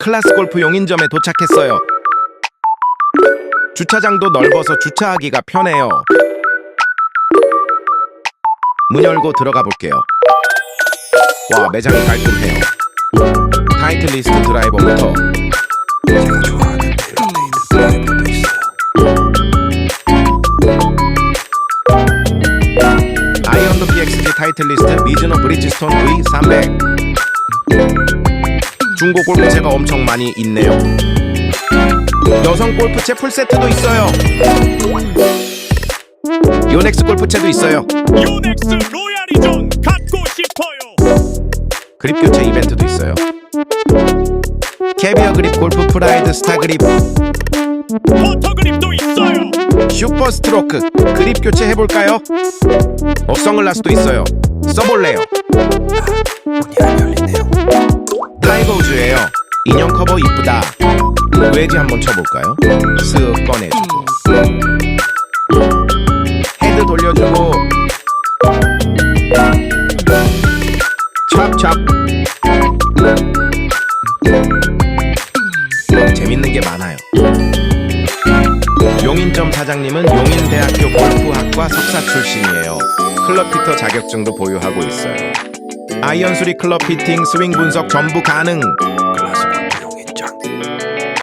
클라스 골프 용인점에 도착했어요. 주차장도 넓어서 주차하기가 편해요. 문 열고 들어가 볼게요. 와, 매장이 깔끔해요. 드라이버부터 테일러메이드 드라이버도 있어요. 아이언도 PXG 타이틀 리스트 미즈노 브리지스톤 V300 중고 골프채가 엄청 많이 있네요 여성 골프채 풀세트도 있어요 요넥스 골프채도 있어요 요넥스 로얄이전 갖고 싶어요. 그립 교체 이벤트도 있어요 캐비어 그립 골프 프라이드 스타 그립 포터 그립도 있어요. 슈퍼 스트로크 그립 교체 해볼까요? 어 선글라스도 있어요 써볼래요 문이 안 열리네요. 이쁘다. 외지 한번 쳐볼까요? 쓱 꺼내주고 헤드 돌려주고 찹찹 재밌는 게 많아요. 용인점 사장님은 용인대학교 골프학과 석사 출신이에요. 클럽 피터 자격증도 보유하고 있어요. 아이언 수리 클럽 피팅 스윙 분석 전부 가능. Thank you.